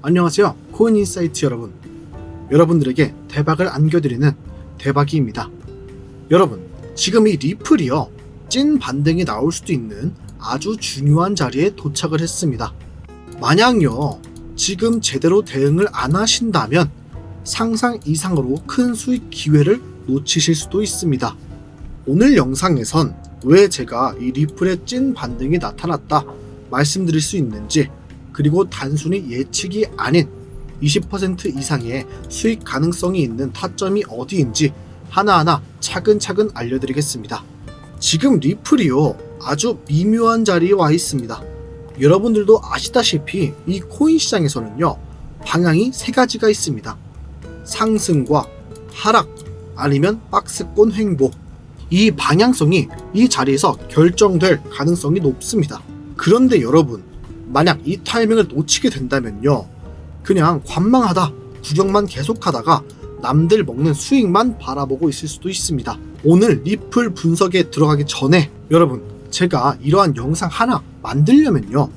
안녕하세요. 코인인사이트 여러분. 여러분들에게 대박을 안겨드리는 대박이입니다. 여러분, 지금 이 리플이요. 찐 반등이 나올 수도 있는 아주 중요한 자리에 도착을 했습니다. 만약요, 지금 제대로 대응을 안 하신다면 상상 이상으로 큰 수익 기회를 놓치실 수도 있습니다. 오늘 영상에선 왜 제가 이 리플의 찐 반등이 나타났다 말씀드릴 수 있는지 그리고 단순히 예측이 아닌 20% 이상의 수익 가능성이 있는 타점이 어디인지 하나하나 차근차근 알려드리겠습니다. 지금 리플이요 아주 미묘한 자리에 와 있습니다. 여러분들도 아시다시피 이 코인 시장에서는요 방향이 세 가지가 있습니다. 상승과 하락 아니면 박스권 횡보 이 방향성이 이 자리에서 결정될 가능성이 높습니다. 그런데 여러분 만약 이 타이밍을 놓치게 된다면요. 그냥 관망하다, 구경만 계속하다가 남들 먹는 수익만 바라보고 있을 수도 있습니다. 오늘 리플 분석에 들어가기 전에 여러분, 제가 이러한 영상 하나 만들려면요.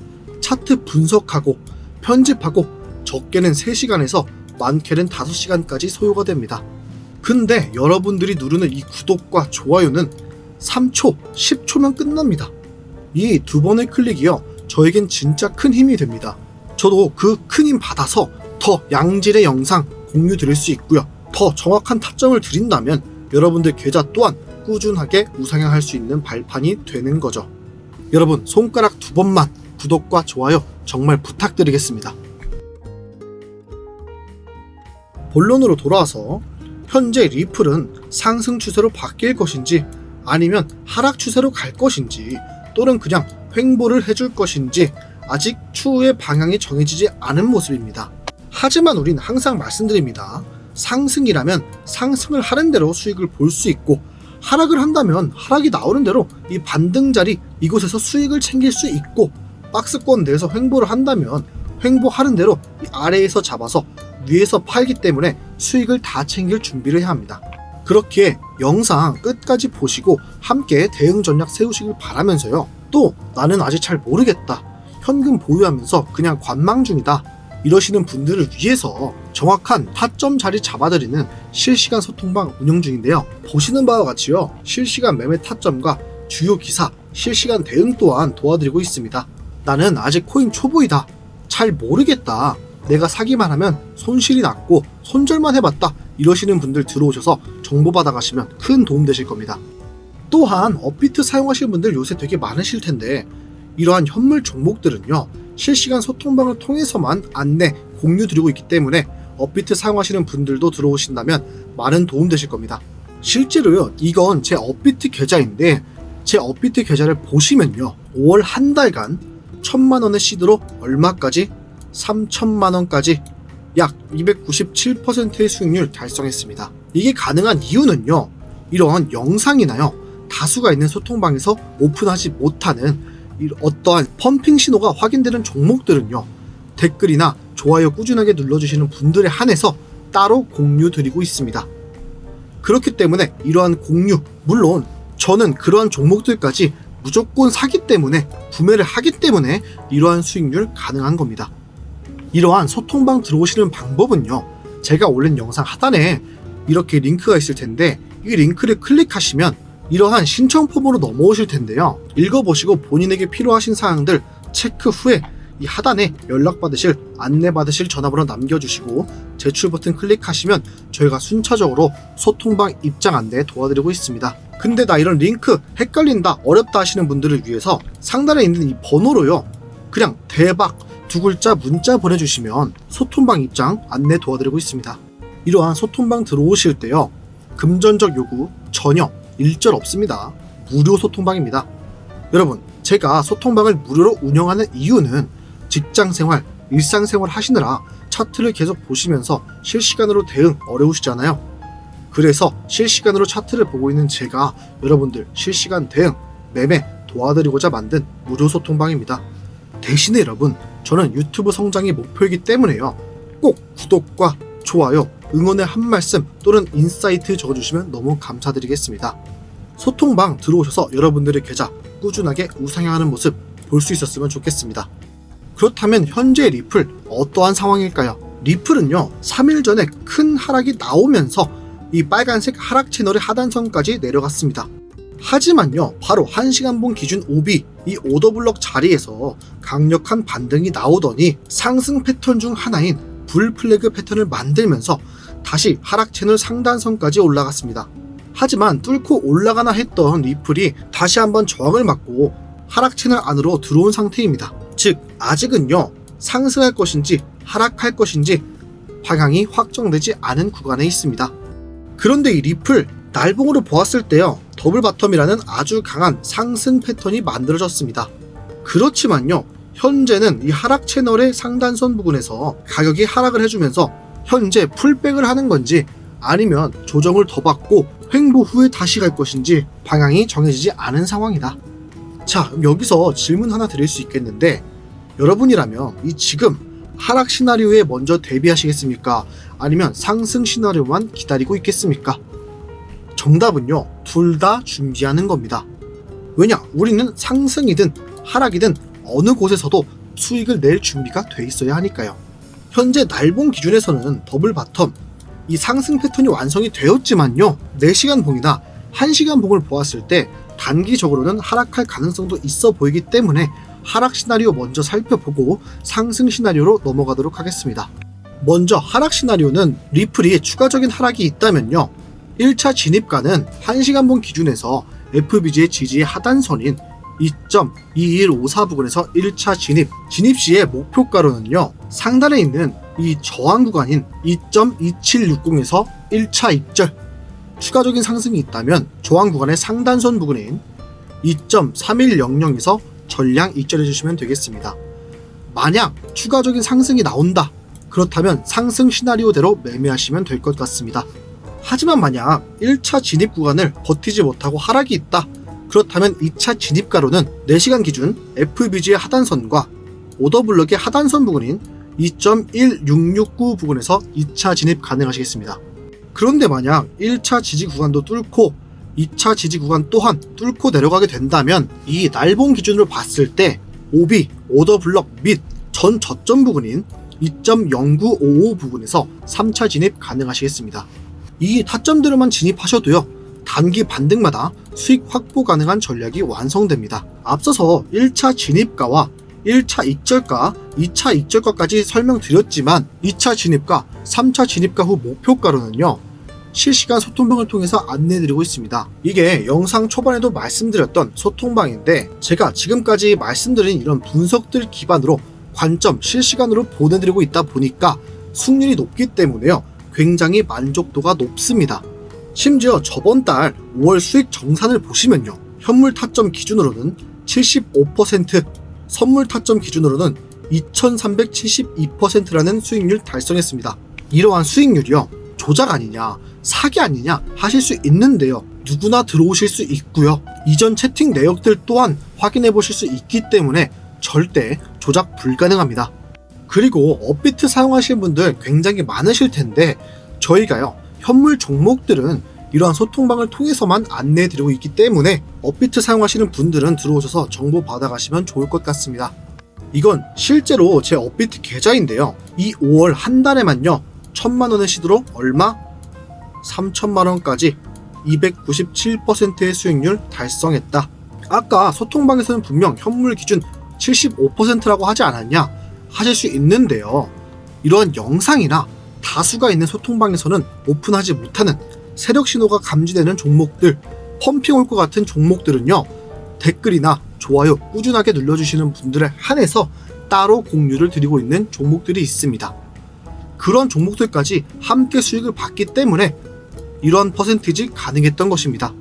차트 분석하고 편집하고 적게는 3시간에서 많게는 5시간까지 소요가 됩니다. 근데 여러분들이 누르는 이 구독과 좋아요는 3초, 10초면 끝납니다. 이 두 번의 클릭이요. 저에겐 진짜 큰 힘이 됩니다. 저도 그 큰 힘 받아서 더 양질의 영상 공유 드릴 수 있고요. 더 정확한 타점을 드린다면 여러분들 계좌 또한 꾸준하게 우상향할 수 있는 발판이 되는 거죠. 여러분 손가락 두 번만 구독과 좋아요 정말 부탁드리겠습니다. 본론으로 돌아와서 현재 리플은 상승 추세로 바뀔 것인지 아니면 하락 추세로 갈 것인지 또는 그냥 횡보를 해줄 것인지 아직 추후의 방향이 정해지지 않은 모습입니다. 하지만 우린 항상 말씀드립니다. 상승이라면 상승을 하는 대로 수익을 볼 수 있고 하락을 한다면 하락이 나오는 대로 이 반등 자리 이곳에서 수익을 챙길 수 있고 박스권 내에서 횡보를 한다면 횡보하는 대로 이 아래에서 잡아서 위에서 팔기 때문에 수익을 다 챙길 준비를 해야 합니다. 그렇게 영상 끝까지 보시고 함께 대응 전략 세우시길 바라면서요. 또 나는 아직 잘 모르겠다. 현금 보유하면서 그냥 관망 중이다. 이러시는 분들을 위해서 정확한 타점 자리 잡아드리는 실시간 소통방 운영 중인데요. 보시는 바와 같이요. 실시간 매매 타점과 주요 기사, 실시간 대응 또한 도와드리고 있습니다. 나는 아직 코인 초보이다. 잘 모르겠다. 내가 사기만 하면 손실이 났고 손절만 해봤다. 이러시는 분들 들어오셔서 정보 받아가시면 큰 도움 되실 겁니다. 또한 업비트 사용하시는 분들 요새 되게 많으실 텐데 이러한 현물 종목들은요 실시간 소통방을 통해서만 안내 공유 드리고 있기 때문에 업비트 사용하시는 분들도 들어오신다면 많은 도움 되실 겁니다. 실제로요 이건 제 업비트 계좌인데 제 업비트 계좌를 보시면요 5월 한 달간 천만 원의 시드로 얼마까지 3천만 원까지 약 297%의 수익률 달성했습니다. 이게 가능한 이유는요 이러한 영상이나요 다수가 있는 소통방에서 오픈하지 못하는 이 어떠한 펌핑 신호가 확인되는 종목들은요 댓글이나 좋아요 꾸준하게 눌러주시는 분들에 한해서 따로 공유 드리고 있습니다. 그렇기 때문에 이러한 공유 물론 저는 그러한 종목들까지 무조건 사기 때문에 구매를 하기 때문에 이러한 수익률 가능한 겁니다. 이러한 소통방 들어오시는 방법은요 제가 올린 영상 하단에 이렇게 링크가 있을 텐데 이 링크를 클릭하시면 이러한 신청 폼으로 넘어오실 텐데요. 읽어보시고 본인에게 필요하신 사항들 체크 후에 이 하단에 연락받으실, 안내받으실 전화번호 남겨주시고 제출 버튼 클릭하시면 저희가 순차적으로 소통방 입장 안내 도와드리고 있습니다. 근데 나 이런 링크 헷갈린다, 어렵다 하시는 분들을 위해서 상단에 있는 이 번호로요. 그냥 대박 두 글자 문자 보내주시면 소통방 입장 안내 도와드리고 있습니다. 이러한 소통방 들어오실 때요. 금전적 요구 전혀 일절 없습니다. 무료 소통방입니다. 여러분, 제가 소통방을 무료로 운영하는 이유는 직장 생활, 일상 생활 하시느라 차트를 계속 보시면서 실시간으로 대응 어려우시잖아요. 그래서 실시간으로 차트를 보고 있는 제가 여러분들 실시간 대응, 매매 도와드리고자 만든 무료 소통방입니다. 대신에 여러분, 저는 유튜브 성장이 목표이기 때문에요. 꼭 구독과 좋아요, 응원의 한 말씀 또는 인사이트 적어주시면 너무 감사드리겠습니다. 소통방 들어오셔서 여러분들의 계좌 꾸준하게 우상향하는 모습 볼 수 있었으면 좋겠습니다. 그렇다면 현재 리플 어떠한 상황일까요? 리플은요 3일 전에 큰 하락이 나오면서 이 빨간색 하락 채널의 하단선까지 내려갔습니다. 하지만요 바로 1시간봉 기준 오비 이 오더블럭 자리에서 강력한 반등이 나오더니 상승 패턴 중 하나인 불 플래그 패턴을 만들면서 다시 하락 채널 상단선까지 올라갔습니다. 하지만 뚫고 올라가나 했던 리플이 다시 한번 저항을 맞고 하락 채널 안으로 들어온 상태입니다. 즉 아직은요 상승할 것인지 하락할 것인지 방향이 확정되지 않은 구간에 있습니다. 그런데 이 리플 날봉으로 보았을 때요 더블 바텀이라는 아주 강한 상승 패턴이 만들어졌습니다. 그렇지만요 현재는 이 하락 채널의 상단선 부근에서 가격이 하락을 해주면서 현재 풀백을 하는 건지 아니면 조정을 더 받고 횡보 후에 다시 갈 것인지 방향이 정해지지 않은 상황이다. 자, 여기서 질문 하나 드릴 수 있겠는데 여러분이라면 이 지금 하락 시나리오에 먼저 대비하시겠습니까? 아니면 상승 시나리오만 기다리고 있겠습니까? 정답은요, 둘 다 준비하는 겁니다. 왜냐, 우리는 상승이든 하락이든 어느 곳에서도 수익을 낼 준비가 돼 있어야 하니까요. 현재 날봉 기준에서는 더블 바텀, 이 상승 패턴이 완성이 되었지만요, 4시간 봉이나 1시간 봉을 보았을 때 단기적으로는 하락할 가능성도 있어 보이기 때문에 하락 시나리오 먼저 살펴보고 상승 시나리오로 넘어가도록 하겠습니다. 먼저 하락 시나리오는 리플이 추가적인 하락이 있다면요. 1차 진입가는 1시간 봉 기준에서 FBG의 지지 하단선인 2.2154 부근에서 1차 진입, 진입 시의 목표가로는요, 상단에 있는 이 저항 구간인 2.2760에서 1차 입절, 추가적인 상승이 있다면 저항 구간의 상단선 부근인 2.3100에서 전량 입절해 주시면 되겠습니다. 만약 추가적인 상승이 나온다. 그렇다면 상승 시나리오대로 매매하시면 될 것 같습니다. 하지만 만약 1차 진입 구간을 버티지 못하고 하락이 있다. 그렇다면 2차 진입가로는 4시간 기준 FBG의 하단선과 오더블럭의 하단선 부근인 2.1669 부근에서 2차 진입 가능하시겠습니다. 그런데 만약 1차 지지 구간도 뚫고 2차 지지 구간 또한 뚫고 내려가게 된다면 이 날봉 기준으로 봤을 때 OB, 오더블럭 및 전 저점 부근인 2.0955 부근에서 3차 진입 가능하시겠습니다. 이 타점대로만 진입하셔도요. 단기 반등마다 수익 확보 가능한 전략이 완성됩니다. 앞서서 1차 진입가와 1차 익절가, 2차 익절가까지 설명드렸지만 2차 진입가, 3차 진입가 후 목표가로는요. 실시간 소통방을 통해서 안내드리고 있습니다. 이게 영상 초반에도 말씀드렸던 소통방인데 제가 지금까지 말씀드린 이런 분석들 기반으로 관점 실시간으로 보내드리고 있다 보니까 승률이 높기 때문에요. 굉장히 만족도가 높습니다. 심지어 저번 달 5월 수익 정산을 보시면요. 현물 타점 기준으로는 75%, 선물 타점 기준으로는 2372%라는 수익률 달성했습니다. 이러한 수익률이요. 조작 아니냐, 사기 아니냐 하실 수 있는데요. 누구나 들어오실 수 있고요. 이전 채팅 내역들 또한 확인해 보실 수 있기 때문에 절대 조작 불가능합니다. 그리고 업비트 사용하시는 분들 굉장히 많으실 텐데 저희가요. 현물 종목들은 이러한 소통방을 통해서만 안내해드리고 있기 때문에 업비트 사용하시는 분들은 들어오셔서 정보 받아가시면 좋을 것 같습니다. 이건 실제로 제 업비트 계좌인데요. 이 5월 한 달에만요. 천만 원의 시도로 얼마? 3천만 원까지 297%의 수익률 달성했다. 아까 소통방에서는 분명 현물 기준 75%라고 하지 않았냐 하실 수 있는데요. 이러한 영상이나 다수가 있는 소통방에서는 오픈하지 못하는 세력 신호가 감지되는 종목들, 펌핑 올 것 같은 종목들은요, 댓글이나 좋아요 꾸준하게 눌러주시는 분들에 한해서 따로 공유를 드리고 있는 종목들이 있습니다. 그런 종목들까지 함께 수익을 받기 때문에 이러한 퍼센티지 가능했던 것입니다.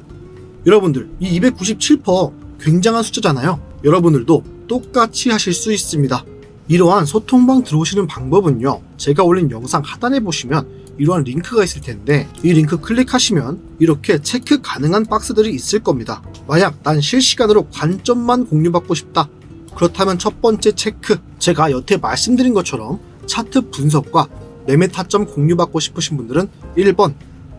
여러분들, 이 297% 굉장한 숫자잖아요. 여러분들도 똑같이 하실 수 있습니다. 이러한 소통방 들어오시는 방법은요. 제가 올린 영상 하단에 보시면 이러한 링크가 있을 텐데 이 링크 클릭하시면 이렇게 체크 가능한 박스들이 있을 겁니다. 만약 난 실시간으로 관점만 공유받고 싶다. 그렇다면 첫 번째 체크 제가 여태 말씀드린 것처럼 차트 분석과 매매 타점 공유받고 싶으신 분들은 1번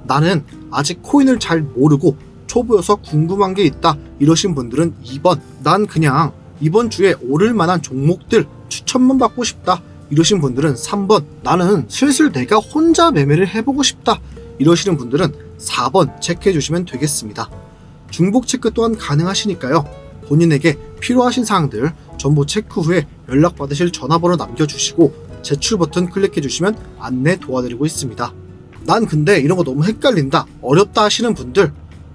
나는 아직 코인을 잘 모르고 초보여서 궁금한 게 있다 이러신 분들은 2번 난 그냥 이번 주에 오를 만한 종목들 추천만 받고 싶다 이러신 분들은 3번 나는 슬슬 내가 혼자 매매를 해보고 싶다 이러시는 분들은 4번 체크해 주시면 되겠습니다. 중복 체크 또한 가능하시니까요. 본인에게 필요하신 사항들 전부 체크 후에 연락 받으실 전화번호 남겨주시고 제출 버튼 클릭해 주시면 안내 도와드리고 있습니다. 난 근데 이런 거 너무 헷갈린다 어렵다 하시는 분들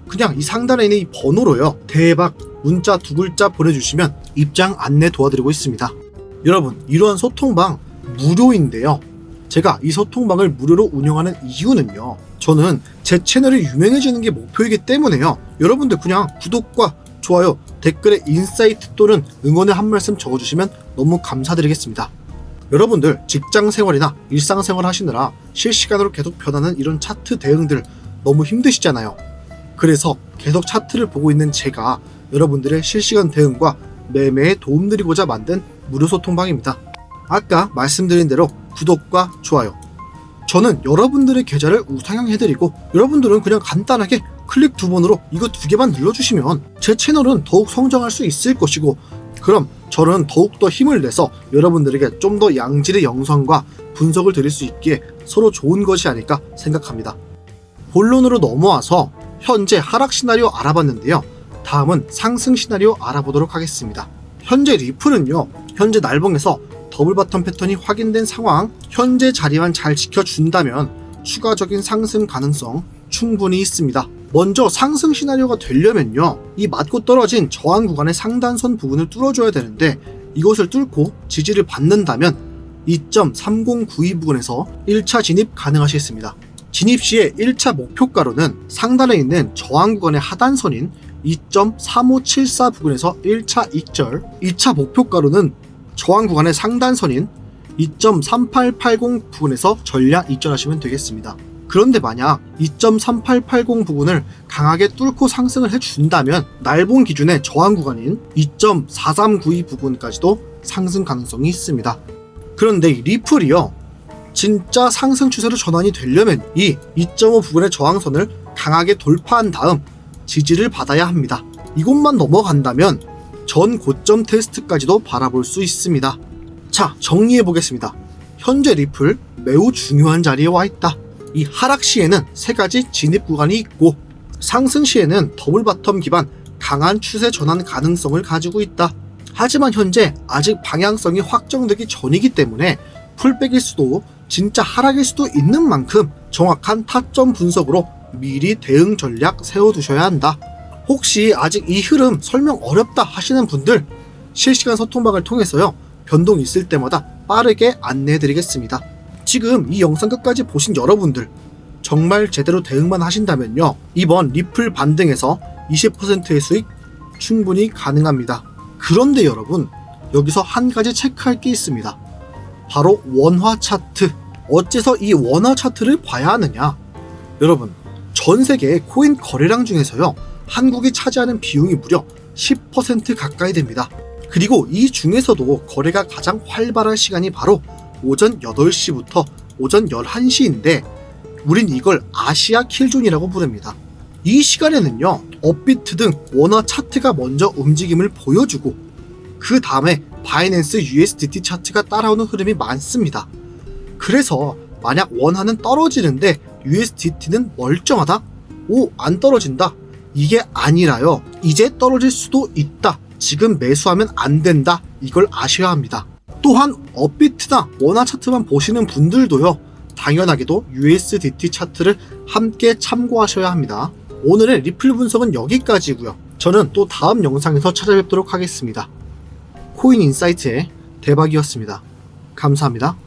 그냥 이 상단에 있는 이 번호로요 대박 문자 두 글자 보내주시면 입장 안내 도와드리고 있습니다. 여러분 이러한 소통방 무료인데요. 제가 이 소통방을 무료로 운영하는 이유는요. 저는 제 채널이 유명해지는 게 목표이기 때문에요. 여러분들 그냥 구독과 좋아요, 댓글에 인사이트 또는 응원의 한 말씀 적어주시면 너무 감사드리겠습니다. 여러분들 직장 생활이나 일상 생활 하시느라 실시간으로 계속 변하는 이런 차트 대응들 너무 힘드시잖아요. 그래서 계속 차트를 보고 있는 제가 여러분들의 실시간 대응과 매매에 도움드리고자 만든 무료 소통방입니다. 아까 말씀드린 대로 구독과 좋아요. 저는 여러분들의 계좌를 우상향 해드리고 여러분들은 그냥 간단하게 클릭 두 번으로 이거 두 개만 눌러주시면 제 채널은 더욱 성장할 수 있을 것이고 그럼 저는 더욱더 힘을 내서 여러분들에게 좀 더 양질의 영상과 분석을 드릴 수 있기에 서로 좋은 것이 아닐까 생각합니다. 본론으로 넘어와서 현재 하락 시나리오 알아봤는데요. 다음은 상승 시나리오 알아보도록 하겠습니다. 현재 리플은요. 현재 날봉에서 더블 바텀 패턴이 확인된 상황, 현재 자리만 잘 지켜준다면 추가적인 상승 가능성 충분히 있습니다. 먼저 상승 시나리오가 되려면요. 이 맞고 떨어진 저항 구간의 상단선 부분을 뚫어줘야 되는데 이것을 뚫고 지지를 받는다면 2.3092 부근에서 1차 진입 가능하시 겠습니다. 진입 시에 1차 목표가로는 상단에 있는 저항 구간의 하단선인 2.3574 부근에서 1차 익절, 2차 목표가로는 저항 구간의 상단선인 2.3880 부근에서 전량 익절하시면 되겠습니다. 그런데 만약 2.3880 부분을 강하게 뚫고 상승을 해준다면 날봉 기준의 저항 구간인 2.4392 부분까지도 상승 가능성이 있습니다. 그런데 이 리플이요. 진짜 상승 추세로 전환이 되려면 이 2.5 부분의 저항선을 강하게 돌파한 다음 지지를 받아야 합니다. 이곳만 넘어간다면 전 고점 테스트까지도 바라볼 수 있습니다. 자, 정리해 보겠습니다. 현재 리플 매우 중요한 자리에 와 있다. 이 하락 시에는 세 가지 진입 구간이 있고 상승 시에는 더블 바텀 기반 강한 추세 전환 가능성을 가지고 있다. 하지만 현재 아직 방향성이 확정되기 전이기 때문에 풀백일 수도 진짜 하락일 수도 있는 만큼 정확한 타점 분석으로 미리 대응 전략 세워두셔야 한다. 혹시 아직 이 흐름 설명 어렵다 하시는 분들 실시간 소통방을 통해서요 변동 있을 때마다 빠르게 안내해 드리겠습니다. 지금 이 영상 끝까지 보신 여러분들 정말 제대로 대응만 하신다면요 이번 리플 반등에서 20%의 수익 충분히 가능합니다. 그런데 여러분 여기서 한 가지 체크할 게 있습니다. 바로 원화 차트. 어째서 이 원화 차트를 봐야 하느냐? 여러분 전 세계 코인 거래량 중에서요 한국이 차지하는 비용이 무려 10% 가까이 됩니다. 그리고 이 중에서도 거래가 가장 활발한 시간이 바로 오전 8시부터 오전 11시인데 우린 이걸 아시아 킬존이라고 부릅니다. 이 시간에는요, 업비트 등 원화 차트가 먼저 움직임을 보여주고 그 다음에 바이낸스 USDT 차트가 따라오는 흐름이 많습니다. 그래서 만약 원화는 떨어지는데 USDT는 멀쩡하다? 오, 안 떨어진다. 이게 아니라요. 이제 떨어질 수도 있다. 지금 매수하면 안 된다. 이걸 아셔야 합니다. 또한 업비트나 원화 차트만 보시는 분들도요. 당연하게도 USDT 차트를 함께 참고하셔야 합니다. 오늘의 리플 분석은 여기까지고요. 저는 또 다음 영상에서 찾아뵙도록 하겠습니다. 코인 인사이트의 대박이었습니다. 감사합니다.